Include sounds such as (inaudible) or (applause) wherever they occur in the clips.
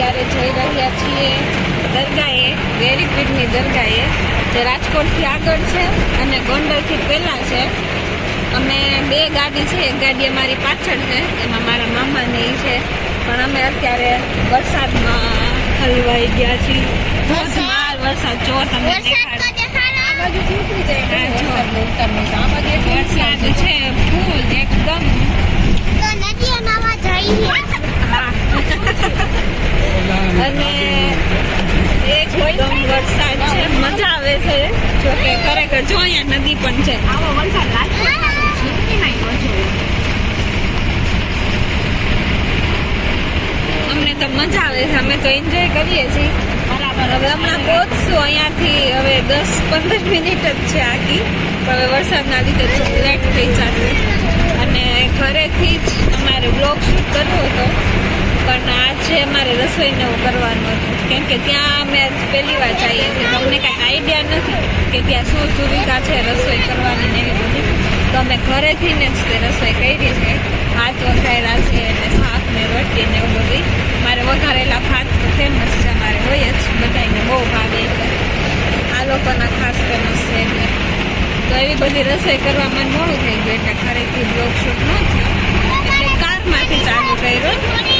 અત્યારે જઈ રહ્યા છીએ દરગાહે વેરી પીરની દરગાહે જે રાજકોટથી આગળ છે અને ગોંડલથી પહેલાં છે. અમે બે ગાડી છે એક ગાડી અમારી પાછળ છે એમાં મારા મામાને એ છે. પણ અમે અત્યારે વરસાદમાં હલવાઈ ગયા છીએ. ધોધમાર વરસાદ જો તમને દેખાડો. વરસાદ છે ફૂલ એકદમ. હા અને એકદમ વરસાદ છે મજા આવે છે જો જો અહીંયા નદી પણ છે. અમને તો મજા આવે છે. અમે તો એન્જોય કરીએ છીએ. હવે હમણાં પહોંચશું. અહીંયાથી હવે દસ પંદર મિનિટ જ છે આખી. પણ હવે વરસાદના લીધે થોડું લેટ થઈ જશે. અને ઘરેથી જ અમારે બ્લોગ શૂટ કરવો હતો. પણ આજે મારે રસોઈને એવું કરવાનું હતું. કેમ કે ત્યાં અમે પહેલી વાર જઈએ તો અમને કાંઈ આઈડિયા નથી કે ત્યાં શું સુવિધા છે રસોઈ કરવાની ને એવી બધી. તો અમે ઘરેથી ને જ તે રસોઈ કરી છે. ભાત વઘારેલા છે અને શાક ને રોટી ને એવું બધું મારે વઘારેલા ભાત તો ફેમસ છે અમારે, હોય જ. બધાને બહુ ભાવે. એટલે આ લોકોના ખાસ ફેમસ છે એટલે. તો એવી બધી રસોઈ કરવા મને મોડું થઈ ગયું. એટલે ઘરેથી બ્લોગ શૂટ ન થયું. એટલે કારમાંથી ચાલુ કર્યું.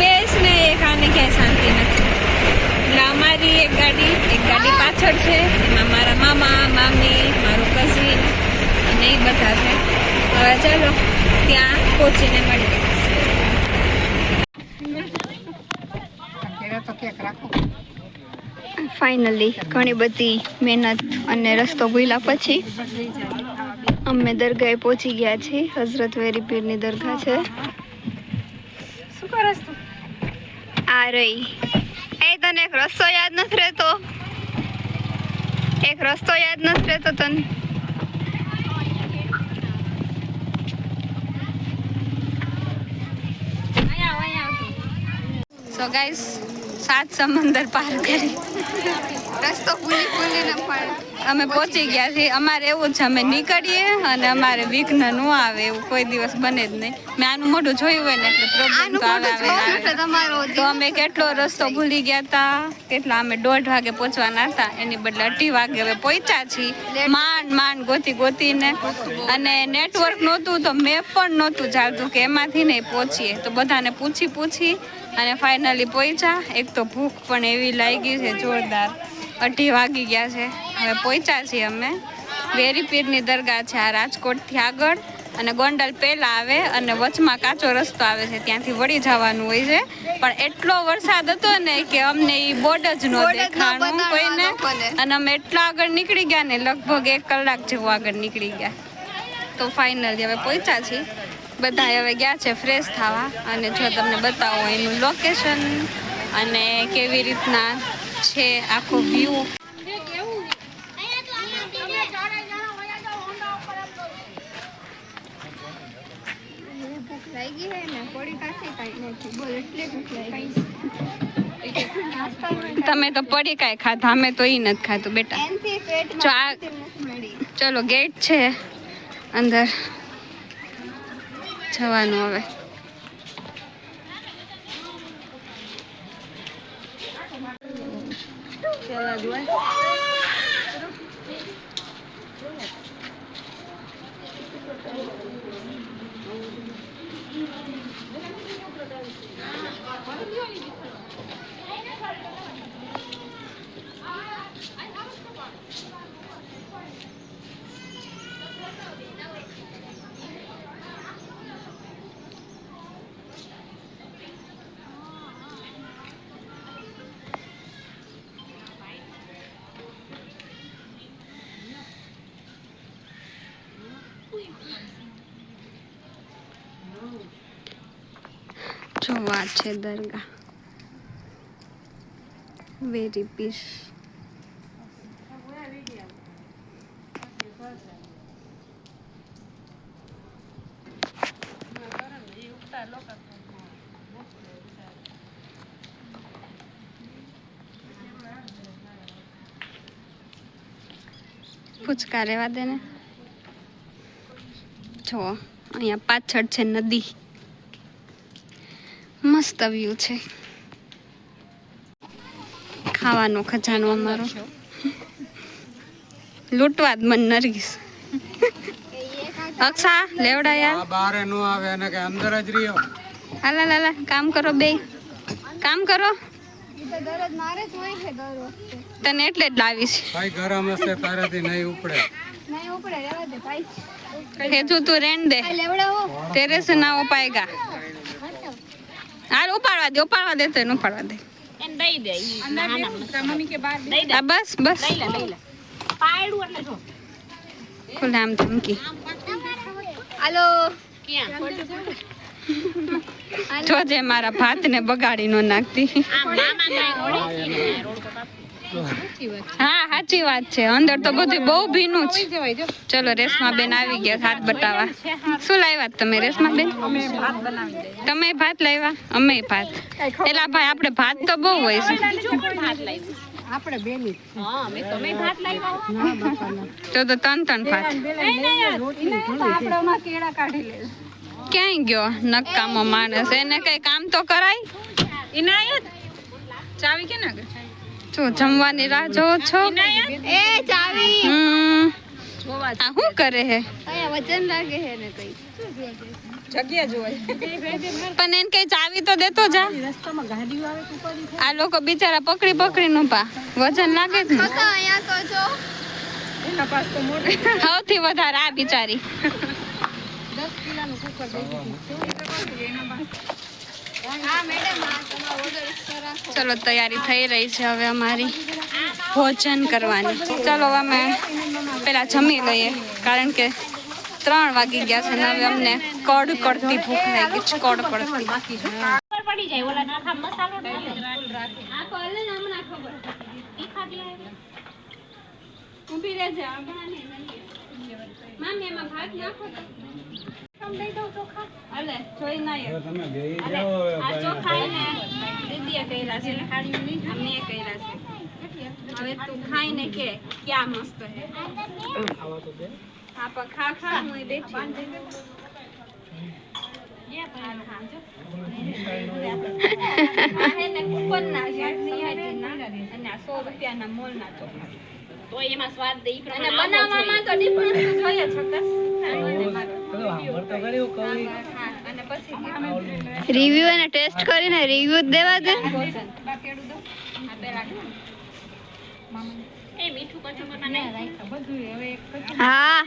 બેસ ને એક આને ક્યાંય શાંતિ નથી. એટલે અમારી એક ગાડી એક ગાડી પાછળ છે. એમાં મારા મામા મામી મારું કઝિન અને એ બધા છે. હવે ચાલો ત્યાં પહોંચીને મળીએ ફાઇનલી ઘણી બધી મહેનત અને રસ્તો ભૂલ્યા પછી અમે દરગાહે પહોંચી ગયા છીએ. હઝરત વેરી પીરની દરગાહ છે. શું કરસ તું આ રહી એ તને એક રસ્તો યાદ નથી રહેતો? એક રસ્તો યાદ નથી રહેતો તને? સો ગાઈસ સાત સમંદર પાર કરી. રસ્તો ભૂલી ભૂલીને પણ અમે પહોંચી ગયા છીએ. અમારે એવું છે અમે નીકળીએ અને અમારે વિઘ્ન ન આવે એવું કોઈ દિવસ બને જ નહીં. મેં આનું મોઢું જોયું હોય ને એટલે પ્રોબ્લેમ આવે. તો અમે કેટલો રસ્તો ભૂલી ગયા હતા કેટલા અમે દોઢ વાગે પહોંચવાના હતા. એની બદલે અઢી વાગે હવે પહોંચ્યા છીએ. માંડ માંડ ગોતી ગોતીને. અને નેટવર્ક નહોતું તો મેપ પણ નહોતું ચાલતું કે એમાંથી નહીં પહોંચીએ. તો બધાને પૂછી પૂછી અને ફાઇનલી પહોંચ્યા. એક તો ભૂખ પણ એવી લાગી છે જોરદાર. અઢી વાગી ગયા છે. હવે પહોંચ્યા છીએ અમે. વેરીપીરની દરગાહ છે આ રાજકોટથી આગળ અને ગોંડલ પહેલાં આવે અને વચમાં કાચો રસ્તો આવે છે. ત્યાંથી વળી જવાનું હોય છે. પણ એટલો વરસાદ હતો ને કે અમને એ બોર્ડ જ ન દેખાણું કોઈને. અને અમે એટલા આગળ નીકળી ગયા ને લગભગ એક કલાક જેવું આગળ નીકળી ગયા. તો ફાઇનલી હવે પહોંચ્યા છીએ. બધા હવે ગયા છે ફ્રેશ થવા. અને જો તમને બતાવો એનું લોકેશન અને કેવી રીતના છે, આખો વ્યૂ તમે તો પડી કાંઈ ખાધા, અમે તો એ નથી ખાધું, બેટા. ચલો ગેટ છે અંદર. જવાનું હવે. જો વાત છે દરગાહ. વેરી પીસ પૂચકા રહેવા દે ને જો અહીંયા પાછળ છે નદી. મસ્ત વ્યૂ છે. ખાવાનો ખજાનો અમારો. લૂંટવા જ મન નરગીસ અક્ષા લેવડાયા. આ બારે નો આવે અને કે અંદર જ રહ્યો. હાલા લાલા કામ કરો બે. કામ કરો. દરરોજ મારે જ હોય છે દર વખતે તને એટલે જ લાવીશ. ભાઈ ગરમ હશે તારાથી નહીં ઉપડે. નહીં ઉપડે રહેવા દે ભાઈ. હેતુ તું રેણ દે. લેવડાવો. તેરે સે ના ઉપાયગા હાલ ઉપાડવા દે ઉપાડવા દે તો ઉપાડવા દે બસ બસ આમ ધમકી હાલો જોજે મારા ભાત ને બગાડી નો નાખતી હા સાચી વાત છે. અંદર તો બધું બહુ ભીનું છે ચલો રેશમા બેન આવી ગયા હાથ બટાવા. શું લાવ્યા તમે રેશમા બેન? તમે ભાત લાવ્યા? અમે ભાત. એલા ભાઈ આપણે ભાત તો બહુ હોય છે. તો તો તન ત્રણ ભાત. ક્યાંય ગયો નકામો માણસ? એને કઈ કામ તો કરાય? ચાવી કે ના શું જમવાની રાહ જોવો છો? એ ચાવી. હમ. આ શું કરે હે? વજન લાગે હે ને કઈ. પણ એને કઈ ચાવી તો દેતો જા. આ લોકો બિચારા પકડી પકડી નું પા. વજન લાગે જ ને. તો અહીંયા તો જો. સૌથી વધારે આ બિચારી. હા મેડમ હા તમારો ઓર્ડર રાખો ચલો, તૈયારી થઈ રહી છે હવે અમારી ભોજન કરવાની. ચલો અમે પેલા જમી લઈએ, કારણ કે ત્રણ વાગી ગયા છે ને હવે અમને કડ કડતી ભૂખ લાગી છે, કડ કડતી ઊભી રહેજે હમણાં નહીં મામી એમાં ભાત નાખો ના હવે કર્યા છે ને તું કે ક્યાં મસ્ત છે. હા પણ ખા ખા હું બેઠી (laughs) હે ને અને આ સો રૂપિયાના મોલના ચોખા તો difference તો જોઈએ છે કસ. હા, અને રિવ્યુ અને ટેસ્ટ કરીને રિવ્યુ દેવા દે. મીઠું આ પેલા હા.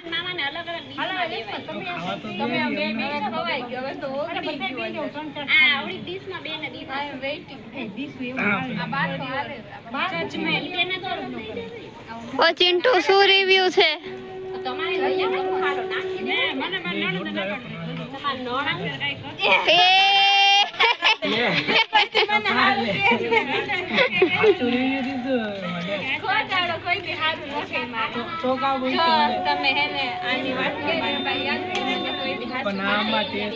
તમે બે ખવાઈ ગયો. હવે તો ઓગળી ગયું આ બી. જો કે ચિંટુ શું રિવ્યુ છે પણ આમાં નથી.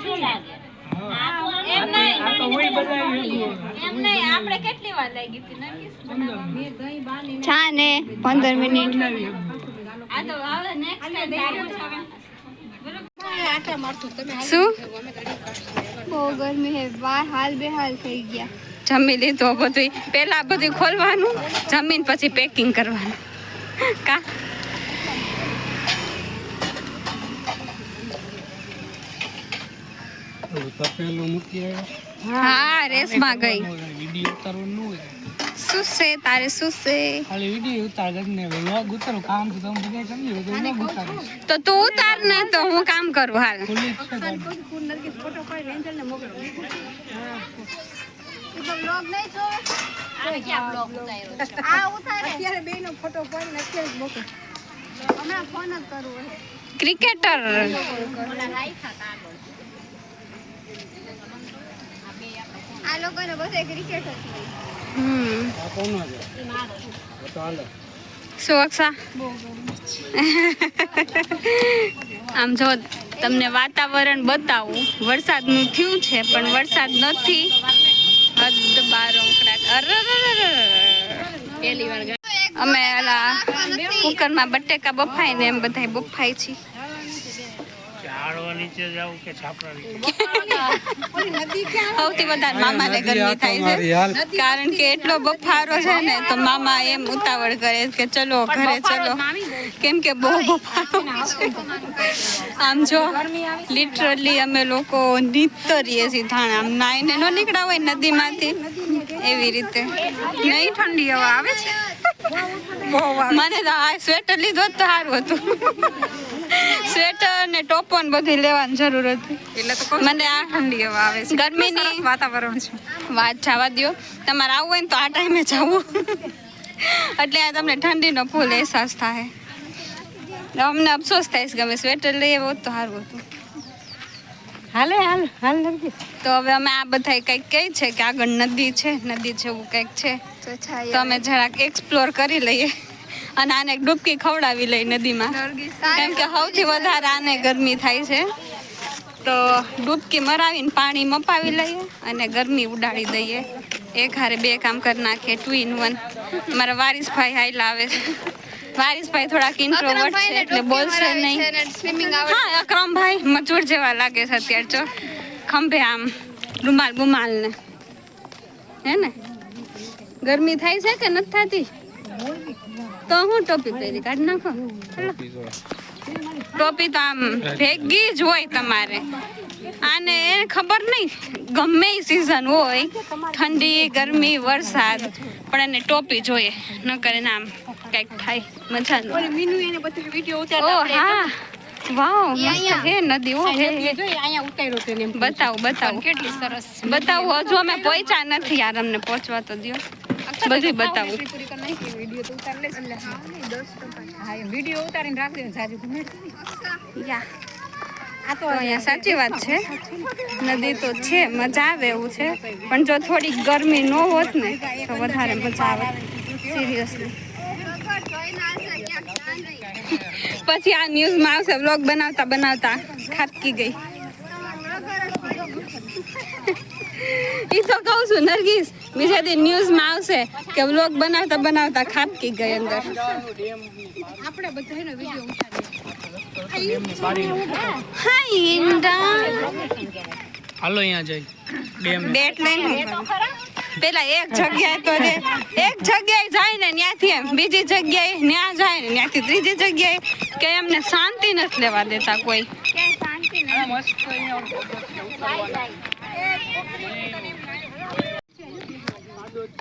કે ના? એમ નહીં. આપણે કેટલી વાર લાગી હતી? છા? ને પંદર મિનિટ. આ તો. શું? બહુ ગરમી હે. વાર હાલ બેહાલ થઈ ગયા. જમી લીધું બધું પેલા બધું ખોલવાનું જમીન પછી પેકિંગ કરવાનું. કા? તપેલું મૂકી આવ્યો. હા રેસમાં ગઈ. વીડિયો ઉતારવાનું હોય. શું છે તારે શું છે? ખાલી વીડિયો ઉતાર કરીને વ્લોગ ઉતારો કામ તો તમે બધા સમજી લો તો વ્લોગ ઉતારો તો તું ઉતાર ને તો હું કામ કરું હાલ. ખુલ્લી જ છે ગાડી. હમણાં ફોન જ કરવો ક્રિકેટર આ લોકોને બધે ક્રિકેટ જ હોય. હમ. આ કોનો છે? તો હાલે. આમ જો તમને વાતાવરણ બતાવું. વરસાદનું થયું છે પણ વરસાદ નથી. હદ બાર ઉકળાટ અરરરરરર. અમે કુકરમાં બટેકા બફાય ને એમ બધાય બફાય છે ઝાડવા નીચે જાવ કે છાપરા નીચે? (laughs) સૌથી વધારે મામાને ગરમી થાય છે. કારણ કે એટલો બફારો છે ને તો મામા એમ ઉતાવળ કરે કે ચલો ઘરે ચલો. કેમ કે બહુ બફારો છે. આમ જો લિટરલી અમે લોકો નીતરીએ છીએ થાણે આમ નાઈને ન નીકળ્યા હોય નદીમાંથી. એવી રીતે. નહીં ઠંડી હવા આવે છે? મને તો આ સ્વેટર લીધો તો સારું હતું. સ્વેટર ને ટોપો ને બધું લેવાની જરૂર હતી. એટલે તો મને આ ઠંડી હવા આવે છે? ગરમીની વાતાવરણ છે. વાત જવા દો તમારે આવવું હોય ને તો આ ટાઈમે જવું. એટલે આ તમને ઠંડીનો ફૂલ અહેસાસ થાય. અમને અફસોસ થાય છે ગમે સ્વેટર લઈ આવ્યો તો સારું હતું. હાલે હાલ હાલ તો હવે અમે આ બધા કંઈક કહે છે કે આગળ નદી છે નદી જેવું કંઈક છે. તો અમે જરાક એક્સપ્લોર કરી લઈએ. અને આને ડૂબકી ખવડાવી લઈ નદીમાં. કેમ કે સૌથી વધારે આને ગરમી થાય છે. તો ડૂબકી મરાવીને પાણી મપાવી લઈએ અને ગરમી ઉડાડી દઈએ. એક હારે બે કામ કરી નાખીએ ટુ ઇન વન મારા વારિસભાઈ હાઈલા આવે છે. વારિસભાઈ થોડાક ઇન્ટ્રોવર્ટ છે એટલે બોલશે નહીં. હા અક્રમભાઈ મજૂર જેવા લાગે છે અત્યારે જો. ખંભે આમ રૂમાલ ગુમાલ ને હે ને? ગરમી થાય છે કે નથી થતી? તો હું ટોપી પહેરી કાઢ નાખો. ટોપી તો આમ ભેગી જ હોય તમારે. આને એને ખબર નહીં ગમે સિઝન હોય ઠંડી ગરમી વરસાદ પણ એને ટોપી જોઈએ ન કરે આમ કંઈક થાય મજા ઓ હા. વાવ મસ્ત હે નદી ઓ હે. હે. બતાવો બતાવું. કેટલી સરસ બતાવો હજુ અમે પહોંચ્યા નથી યાર અમને પહોંચવા તો દો (laughs) બધું બતાવું. વીડિયો ઉતારીને રાખી દે સાજુ યા. તો અહીંયા સાચી વાત છે. નદી તો છે મજા આવે એવું છે. પણ જો થોડીક ગરમી ન હોત ને તો વધારે મજા આવે. સિરિયસલી પછી આ ન્યૂઝમાં આવશે વ્લોગ બનાવતા બનાવતા ખાટકી ગઈ. એ તો કહું છું નરગીસ બીજા દિન ન્યૂઝમાં આવશે કે વ્લોગ બનાવતા બનાવતા ખાબકી ગઈ અંદર. આપણે બધાનો વીડિયો હાલો અહીંયા જઈ. ડેમ બેટ લઈને? પેલા એક જગ્યાએ તો રે એક જગ્યાએ જાય ને ત્યાંથી એમ બીજી જગ્યાએ ન્યા જાય ને ત્યાંથી ત્રીજી જગ્યાએ કે એમને શાંતિ નથી લેવા દેતા કોઈ.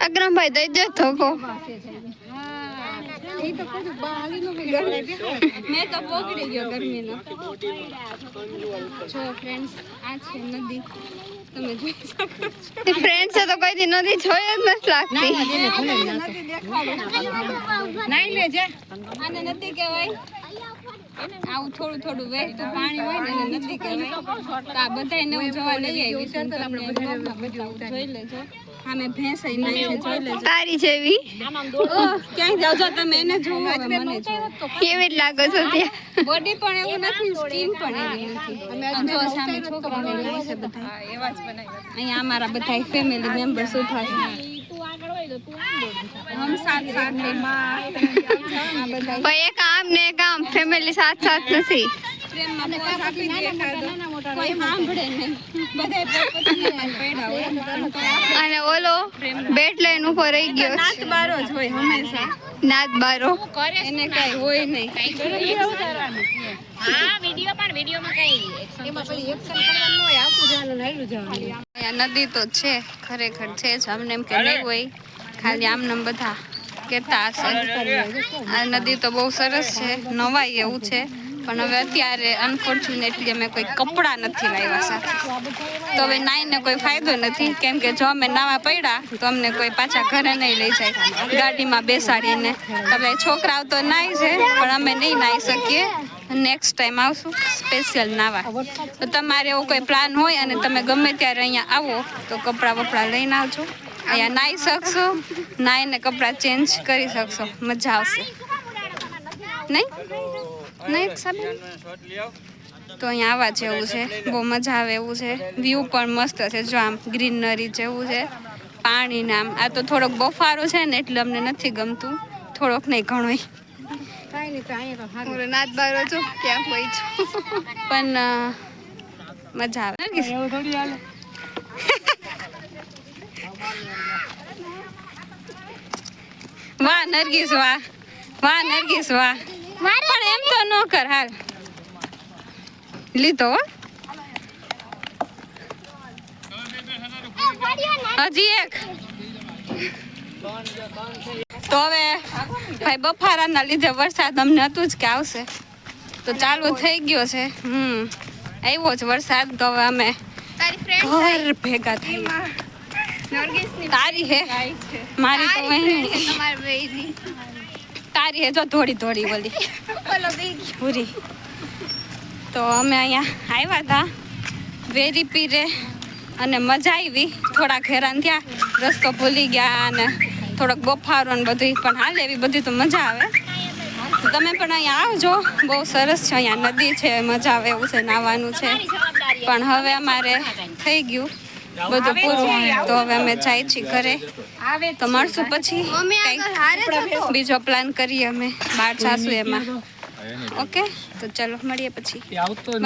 અગ્રમભાઈ દઈ દે ધોકો. મેં તો પકડી ગયો ગરમીનો. જો ફ્રેન્ડ્સ આ છે નદી. તમે જોઈ શકો છો. તો કોઈ દી નદી જોઈ જ નથી લાગતી. નાઈ લેજે આને નથી કહેવાય. આવું થોડું થોડું વહેતું પાણી હોય ને એને નથી કહેવાય. તો આ બધાય નવું જોવા લઈ આવી જોઈ લેજો. આમે ભેંસ ય નાઈ છે જોઈ લેજો. તારી જેવી. ઓહ, ક્યાંય જાઓ જો તમે એને જોવો મને કેવી જ લાગો છો ત્યાં? બોડી પણ એવું નથી સ્કિન પણ એવી નથી. આમ જો સામે છોકરાને લઈ છે બધા. અહીંયા અમારા બધા ફેમિલી મેમ્બર્સ ઊભા છે. એક આમ ને એક આમ ફેમિલી સાથ સાથ નથી. પ્રેમમાં પોઝ આપી દે એકાદો. કોઈ સાંભળે નહીં. બધાય પોતપોતાની પડ્યા હોય. પણ તો આપણે અને ઓલો બેટ લઈને ઉપર રહી ગયો. નાત બારો જ હોય હંમેશા. નાદ બારો. એને કઈ હોય નહીં. અહીંયા નદી તો છે ખરેખર છે જ. અમને એમ કે નહીં હોય. ખાલી આમને એમ બધા કહેતા હશે. આ નદી તો બહુ સરસ છે નવાઈ એવું છે. પણ હવે અત્યારે અનફોર્ચ્યુનેટલી અમે કોઈ કપડાં નથી લાવ્યા સાથે તો હવે નાઈને કોઈ ફાયદો નથી. કેમ કે જો અમે નાવા પડ્યા, તો અમને કોઈ પાછા ઘરે નહીં લઈ જાય. ગાડીમાં બેસાડીને. તો હવે છોકરાઓ તો નાહી છે, પણ અમે નહીં નાહી શકીએ. નેક્સ્ટ ટાઈમ આવશું સ્પેશિયલ નાવા. તો તમારે એવો કોઈ પ્લાન હોય અને તમે ગમે ત્યારે અહીંયા આવો, તો કપડાં વપડાં લઈને આવજો. અહીંયા નાહી શકશો નાહીને કપડાં ચેન્જ કરી શકશો. મજા આવશે. નહીં? નહીં સાબેન તો અહીંયા આવા જેવું છે. બહુ મજા આવે એવું છે. વ્યૂ પણ મસ્ત છે જો આમ ગ્રીનરી જેવું છે. પાણી નામ આ તો થોડોક બફારો છે ને એટલે અમને નથી ગમતું. થોડોક નહીં ઘણોય. નાચ બારો છો ક્યાં હોય છું. પણ મજા આવે. વાહ નરગીસ વાહ. વાહ નરગીસ વાહ. પણ એમ તો ન કર હાલ. લીધો હજી એક. તો હવે ભાઈ બફારાના લીધે વરસાદ અમને હતું જ કે આવશે. તો ચાલુ થઈ ગયો છે. હમ. આવ્યો જ વરસાદ તો હવે અમે ઘર ભેગા થઈ તારી હે? મારી તો વહેણી. હે જો થોડી થોડી બોલી પૂરી તો અમે અહીંયા આવ્યા હતા વેરી પીરે અને મજા આવી થોડાક હેરાન થયા રસ્તો ભૂલી ગયા અને થોડોક બફારો ને બધું પણ હાલે એવી બધી તો મજા આવે. તો તમે પણ અહીંયા આવજો બહુ સરસ છે અહીંયા નદી છે મજા આવે એવું છે નાવાનું છે. પણ હવે અમારે થઈ ગયું. બધું પૂરું તો હવે અમે જાય છીએ ઘરે. તો મળશું પછી. કંઈક બીજો પ્લાન કરીએ અમે. બહાર જાશું એમાં. ઓકે તો ચલો મળીએ પછી.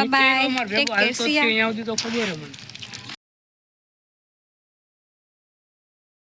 બાય આવતો Bye નીચે